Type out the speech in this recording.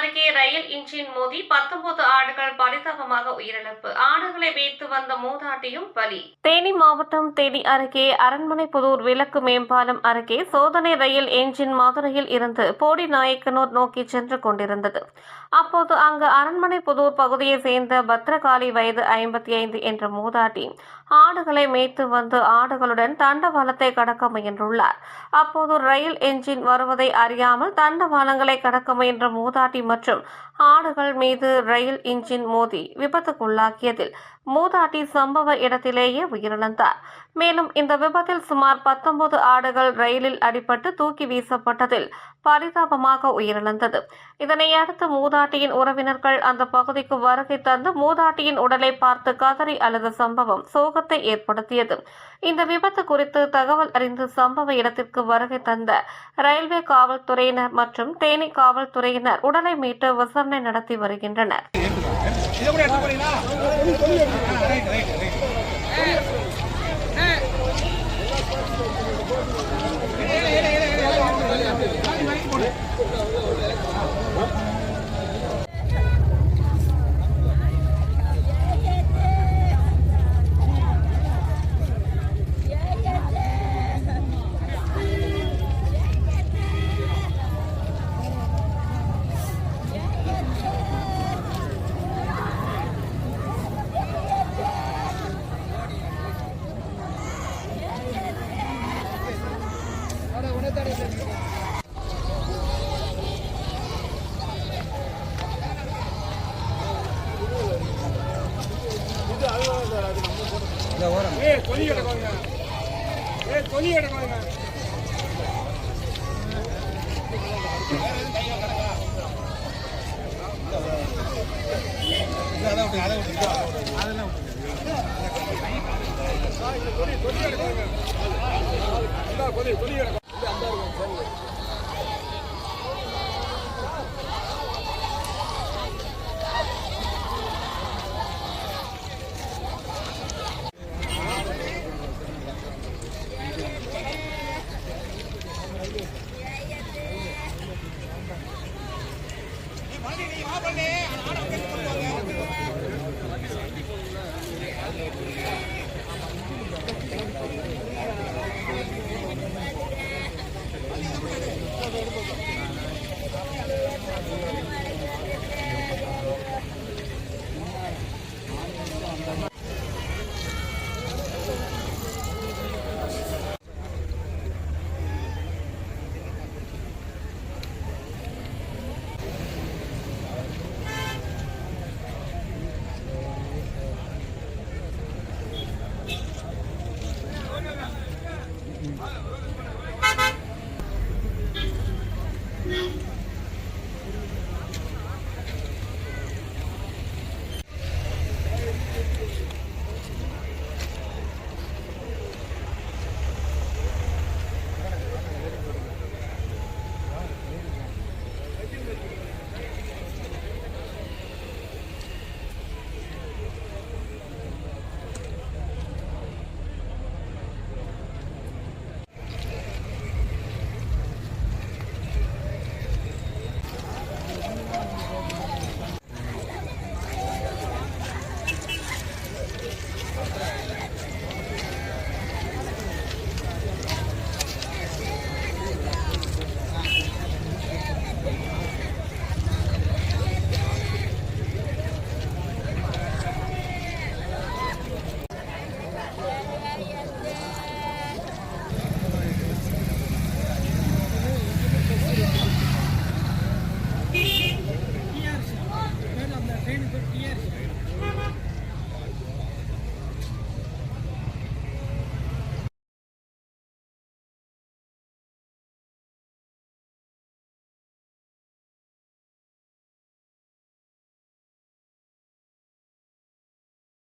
அருகே rail engine மோதி பத்தொன்பது ஆடுகள் பரிதாபமாக உயிரிழப்பு. ஆடுகளை வைத்து வந்த மூதாட்டியும் பலி. தேனி மாவட்டம் தேனி அருகே அரண்மனை புதூர் விளக்கு மேம்பாலம் அருகே சோதனை ரயில் என்ஜின் மதுரையில் இருந்து போடி நாயக்கனூர் நோக்கி சென்று கொண்டிருந்தது. அப்போது அங்கு அரண்மனை புதூர் பகுதியை சேர்ந்த பத்ரகாளி வயது ஐம்பத்தி ஐந்து என்ற மூதாட்டி ஆடுகளை மேய்த்து வந்து ஆடுகளுடன் தண்டவாளத்தை கடக்க முயன்றுள்ளார். அப்போது ரயில் என்ஜின் வருவதை அறியாமல் தண்டவாளங்களை கடக்க முயன்ற மூதாட்டி மற்றும் ஆடுகள் மீது ரயில் இன்ஜின் மோதி விபத்துக்குள்ளாக்கியதில் மூதாட்டி சம்பவ இடத்திலேயே உயிரிழந்தார். மேலும் இந்த விபத்தில் சுமார் பத்தொன்பது ஆடுகள் ரயிலில் அடிபட்டு தூக்கி வீசப்பட்டதில் பரிதாபமாக உயிரிழந்தது இதனை அடுத்து மூதாட்டியின் உறவினர்கள் அந்த பகுதிக்கு வருகை தந்து மூதாட்டியின் உடலை பார்த்து கதறி அழுத சம்பவம் சோகத்தை ஏற்படுத்தியது இந்த விபத்து குறித்து தகவல் அறிந்து சம்பவ இடத்திற்கு வருகை தந்த ரயில்வே காவல்துறையினர் மற்றும் தேனி காவல்துறையினர் உடலை மீட்டு விசாரணை நடத்தி வருகின்றனர் இதை கூட எடுத்து போறீங்களா Mm.